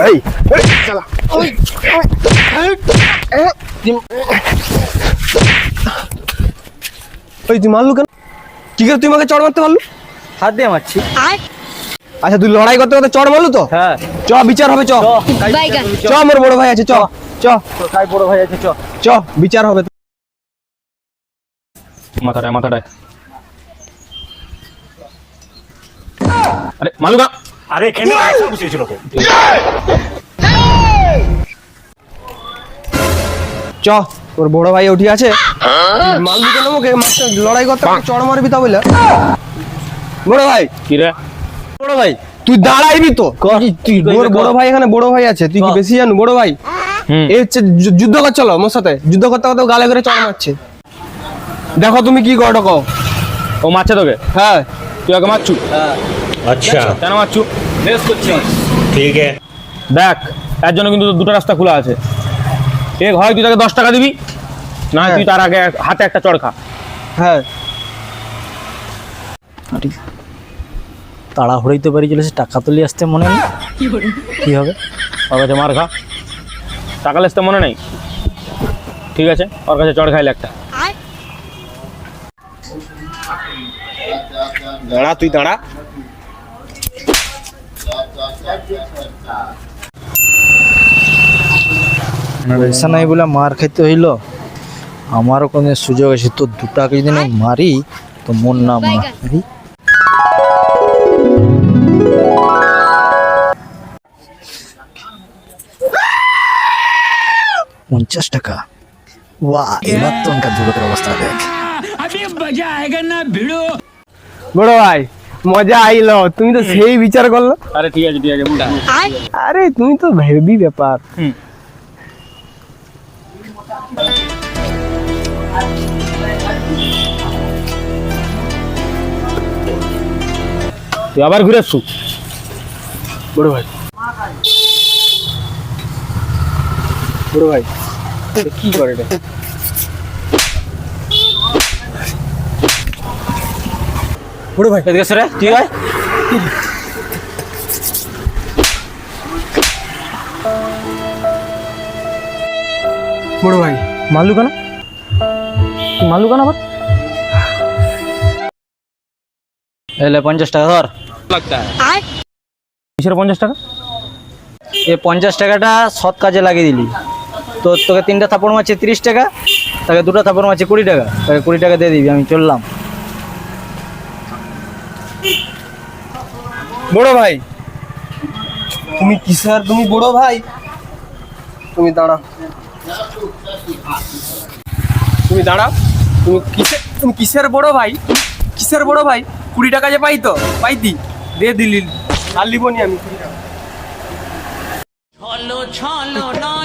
এই শালা ওই ওই, তুই- মারলু কেন? কি করে তুই আমাকে চড় মারতে পারলু হাত দিয়ে মারছি। আচ্ছা তুই লড়াই করতে করতে চড় মারলু তো? হ্যাঁ। চ বিচার হবে চ। চ আমার বড় ভাই আছে চ চ। তাই বড় ভাই আছে চ। চ বিচার হবে। মাথাটায় মাথাটায়। আরে মালুকা! আরে এখানে বসিয়েছিল তো। চ তোর বড় ভাই উঠি আছে। মারলু কেন আমাকে মারতে লড়াই করতে চড় মারবি তা বলে। বড় ভাই। কি রে? বড় ভাই তুই দাঁড়াইবি তো। তুই- বড় ভাই এখানে বড় ভাই আছে। তুই কি বেশি জানো? বড় ভাই। হুম। এই হচ্ছে যুদ্ধ কর চলো মোর সাথে। যুদ্ধ করতে করতে ও গালে করে চড় মারছে। দেখো তুমি কি করো কও ও মারছে তোকে? হ্যাঁ। তুই আগে মারছু? আচ্ছা। কেন আমার বেশ করছি ঠিক আছে। দেখ তার জন্য কিন্তু দুটো রাস্তা খোলা আছে। এক হয় তুই তাকে দশ টাকা দিবি না হ্যাঁ। তুই তার আগে হাতে একটা চড়খা হ্যাঁ। তাড়াহুড়োই তো বাড়ি চলেছে টাকা তুলি আসতে মনে নেই। কি হবে? ওর কাছে মার খা। টাকা আসতে মনে নেই। ঠিক আছে ওর কাছে চড় খাইলে একটা। দাঁড়া তুই দাঁড়া। পয়সা নাই বলে মার খাইতে হইল। আমারও কোনো সুযোগ আছে তো দু টাকা যদি না মারি তো মন না মারি। পঞ্চাশ টাকা। ওয়া এবার তো অনেক অবস্থা দেখ। বড় ভাই মজা আইলো। তুমি তো সেই বিচার করল। আরে ঠিক আছে ঠিক আছে আরে তুমি তো হেভি ব্যাপার। তুই আবার ঘুরে আসছু বড় ভাই। বড় ভাই কি করে এটা বড় ভাই। এদিকে সরে তুই আয় বড় ভাই। মারলু কেন? মারলু কেন আবার? এলে পঞ্চাশ টাকা ধর। কিসের পঞ্চাশ টাকা? এ পঞ্চাশ টাকাটা সৎ কাজে লাগিয়ে দিলি। তো তোকে তিনটা থাপড় মারছে তিরিশ টাকা তাকে দুটো থাপড় মারছে কুড়ি টাকা তাকে কুড়ি টাকা দিয়ে দিবি আমি চললাম। বড় ভাই। তুমি কি স্যার? তুমি বড় ভাই? তুমি দাঁড়াও। তুমি দাঁড়াও। তুমি কিসের তুমি কিসের বড় ভাই? কিসের বড় ভাই? কুড়ি টাকা যে পাই তো পাইতি দে। দিলি আর লিবনি আমি। কুড়ি টাকা। ছলো ছলো নয়